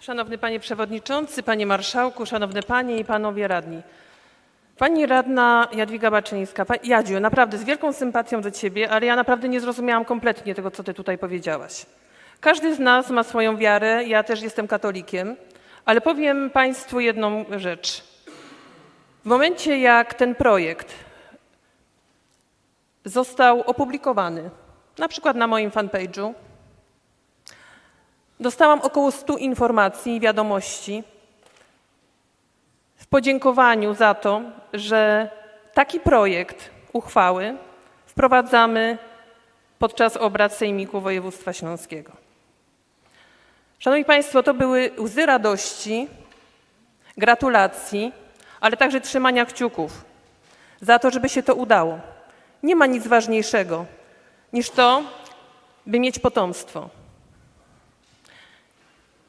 Szanowny Panie Przewodniczący, Panie Marszałku, Szanowne Panie i Panowie Radni. Pani radna Jadwiga Baczyńska, pa- Jadziu, naprawdę z wielką sympatią do Ciebie, ale ja naprawdę nie zrozumiałam kompletnie tego, co Ty tutaj powiedziałaś. Każdy z nas ma swoją wiarę, ja też jestem katolikiem, ale powiem Państwu jedną rzecz. W momencie, jak ten projekt został opublikowany, na przykład na moim fanpage'u, Dostałam około 100 informacji i wiadomości w podziękowaniu za to, że taki projekt uchwały wprowadzamy podczas obrad Sejmiku Województwa Śląskiego. Szanowni Państwo, to były łzy radości, gratulacji, ale także trzymania kciuków za to, żeby się to udało. Nie ma nic ważniejszego niż to, by mieć potomstwo.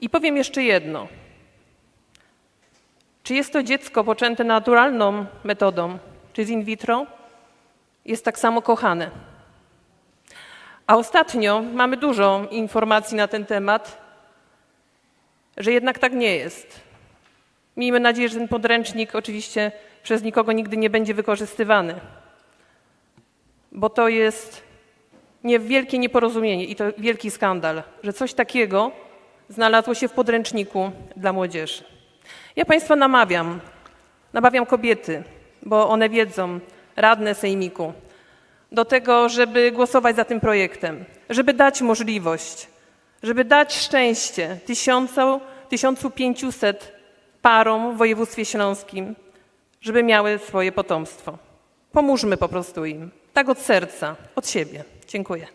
I powiem jeszcze jedno. Czy jest to dziecko poczęte naturalną metodą, czy z in vitro, jest tak samo kochane. A ostatnio mamy dużo informacji na ten temat, że jednak tak nie jest. Miejmy nadzieję, że ten podręcznik oczywiście przez nikogo nigdy nie będzie wykorzystywany, bo to jest nie wielkie nieporozumienie i to wielki skandal, że coś takiego znalazło się w podręczniku dla młodzieży. Ja Państwa namawiam, namawiam kobiety, bo one wiedzą, radne sejmiku, do tego, żeby głosować za tym projektem, żeby dać możliwość, żeby dać szczęście tysiącu, 1500 parom w województwie śląskim, żeby miały swoje potomstwo. Pomóżmy po prostu im, tak od serca, od siebie. Dziękuję.